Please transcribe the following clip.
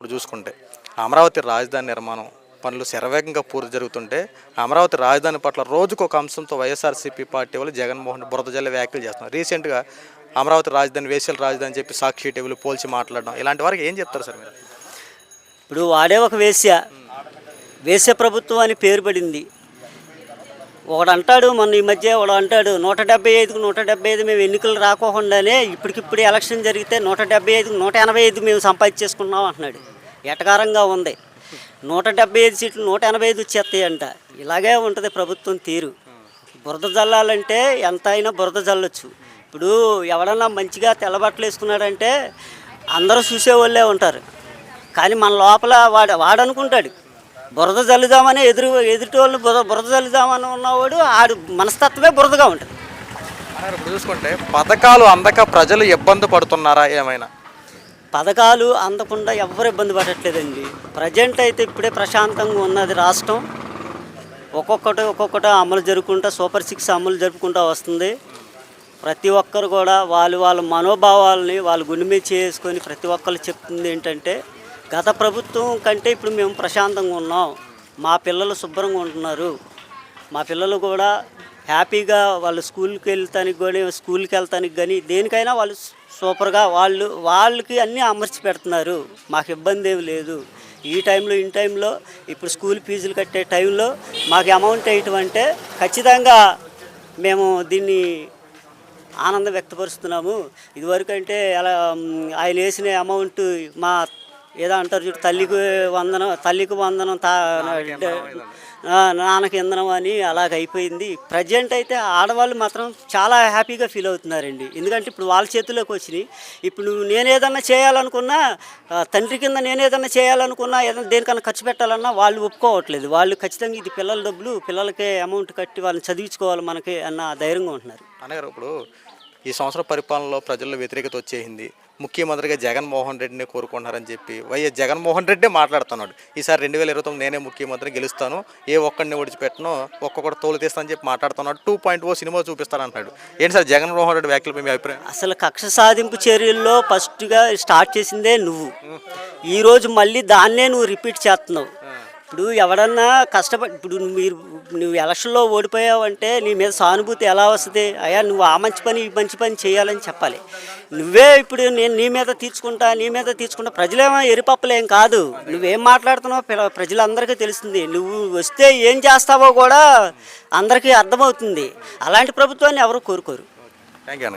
ఇప్పుడు చూసుకుంటే అమరావతి రాజధాని నిర్మాణం పనులు శరవేగంగా పూర్తి జరుగుతుంటే అమరావతి రాజధాని పట్ల రోజుకు ఒక అంశంతో వైఎస్ఆర్సీపీ పార్టీ వాళ్ళు జగన్మోహన్ బురద జల్ల వ్యాఖ్యలు చేస్తున్నారు. రీసెంట్గా అమరావతి రాజధాని వేసల రాజధాని చెప్పి సాక్షి టేబుల్ పోల్చి మాట్లాడడం ఇలాంటి వారికి ఏం చెప్తారు సార్ మీరు? ఇప్పుడు వాడే ఒక వేశ్య. వేశ్య ప్రభుత్వం అని పేరు పడింది. ఒకడు అంటాడు మొన్న ఈ మధ్య ఒకడు అంటాడు నూట డెబ్బై ఐదుకు నూట డెబ్బై ఐదు మేము ఎన్నికలు రాకోకుండానే ఇప్పటికిప్పుడు ఎలక్షన్ జరిగితే నూట డెబ్బై ఐదుకు నూట ఎనభై ఐదు మేము సంపాదించేసుకున్నాం అంటున్నాడు. ఎటకారంగా ఉంది. నూట డెబ్బై ఐదు సీట్లు నూట ఎనభై ఐదు వచ్చేస్తాయంట. ఇలాగే ఉంటుంది ప్రభుత్వం తీరు. బురద జల్లాలంటే ఎంత అయినా బురద జల్లొచ్చు. ఇప్పుడు ఎవడన్నా మంచిగా తెల్లబట్టలు వేసుకున్నాడంటే అందరూ చూసేవాళ్ళే ఉంటారు. కానీ మన లోపల వాడు వాడు అనుకుంటాడు బురద జల్లుదామని ఎదురు ఎదుటి వాళ్ళు బురద జల్లుదామని ఉన్నవాడు ఆడు మనస్తత్వమే బురదగా ఉంటుంది. ఇప్పుడు చూసుకుంటే పథకాలు అందక ప్రజలు ఇబ్బంది పడుతున్నారా ఏమైనా? పథకాలు అందకుండా ఎవ్వరు ఇబ్బంది పడట్లేదండి. ప్రజెంట్ అయితే ఇప్పుడే ప్రశాంతంగా ఉన్నది రాష్ట్రం. ఒక్కొక్కటి ఒక్కొక్కటి అమలు జరుపుకుంటా సూపర్ సిక్స్ అమలు జరుపుకుంటూ వస్తుంది. ప్రతి ఒక్కరు కూడా వాళ్ళు వాళ్ళ మనోభావాలని వాళ్ళు గుండె మీద చేసుకొని ప్రతి ఒక్కరు చెప్తుంది ఏంటంటే గత ప్రభుత్వం కంటే ఇప్పుడు మేము ప్రశాంతంగా ఉన్నాం. మా పిల్లలు శుభ్రంగా ఉంటున్నారు. మా పిల్లలు కూడా హ్యాపీగా వాళ్ళు స్కూల్కి వెళ్తానికి కానీ స్కూల్కి వెళ్తానికి కానీ దేనికైనా వాళ్ళు సూపర్గా వాళ్ళు వాళ్ళకి అన్నీ అమర్చి పెడుతున్నారు. మాకు ఇబ్బంది ఏమి లేదు. ఈ టైంలో ఇన్ టైంలో ఇప్పుడు స్కూల్ ఫీజులు కట్టే టైంలో మాకు అమౌంట్ వేయటం అంటే ఖచ్చితంగా మేము దీన్ని ఆనందం వ్యక్తపరుస్తున్నాము. ఇదివరకు అంటే అలా ఆయన వేసిన అమౌంట్ మా ఏదో అంటారు చూడు తల్లికి వందనం తల్లికి వందనం తా నాన్నకి ఇంధనం అని అలాగ అయిపోయింది. ప్రజెంట్ అయితే ఆడవాళ్ళు మాత్రం చాలా హ్యాపీగా ఫీల్ అవుతున్నారండి. ఎందుకంటే ఇప్పుడు వాళ్ళ చేతిలోకి వచ్చినాయి. ఇప్పుడు నువ్వు నేనేదన్నా చేయాలనుకున్నా తండ్రి కింద నేనేదన్నా చేయాలనుకున్నా ఏదైనా దేనికన్నా ఖర్చు పెట్టాలన్నా వాళ్ళు ఒప్పుకోవట్లేదు. వాళ్ళు ఖచ్చితంగా ఇది పిల్లల డబ్బులు పిల్లలకే అమౌంట్ కట్టి వాళ్ళని చదివించుకోవాలి మనకి అన్న ధైర్యంగా ఉంటున్నారు. అన్నగారు ఇప్పుడు ఈ సంవత్సరం పరిపాలనలో ప్రజల్లో వ్యతిరేకత వచ్చేసింది. ముఖ్యమంత్రిగా జగన్మోహన్ రెడ్డిని కోరుకుంటున్నారని చెప్పి వైఎస్ జగన్మోహన్ రెడ్డి మాట్లాడుతున్నాడు. ఈసారి రెండు వేల ఇరవై తొమ్మిది నేనే ముఖ్యమంత్రి గెలుస్తాను ఏ ఒక్కడిని ఒడిచిపెట్టను ఒక్కొక్కటి తోలు తీస్తానని చెప్పి మాట్లాడుతున్నాడు. టూ పాయింట్ ఓ సినిమా చూపిస్తానంటున్నాడు. ఏంటి సార్ జగన్మోహన్ రెడ్డి వ్యాఖ్యలపై మీ అభిప్రాయం? అసలు కక్ష సాధింపు చర్యల్లో ఫస్ట్గా స్టార్ట్ చేసిందే నువ్వు. ఈరోజు మళ్ళీ దాన్నే నువ్వు రిపీట్ చేస్తున్నావు. ఇప్పుడు ఎవడన్నా కష్టపడి ఇప్పుడు మీరు నువ్వు ఎలక్షన్లో ఓడిపోయావంటే నీ మీద సానుభూతి ఎలా వస్తుంది? అయ్యా నువ్వు ఆ మంచి పని ఈ మంచి పని చేయాలని చెప్పాలి. నువ్వే ఇప్పుడు నేను నీ మీద తీర్చుకుంటా నీ మీద తీర్చుకుంటా ప్రజలేమో ఎరిపప్పలేం కాదు. నువ్వేం మాట్లాడుతున్నావో ప్రజలందరికీ తెలుస్తుంది. నువ్వు వస్తే ఏం చేస్తావో కూడా అందరికీ అర్థమవుతుంది. అలాంటి ప్రభుత్వాన్ని ఎవరు కోరుకోరు. Thank you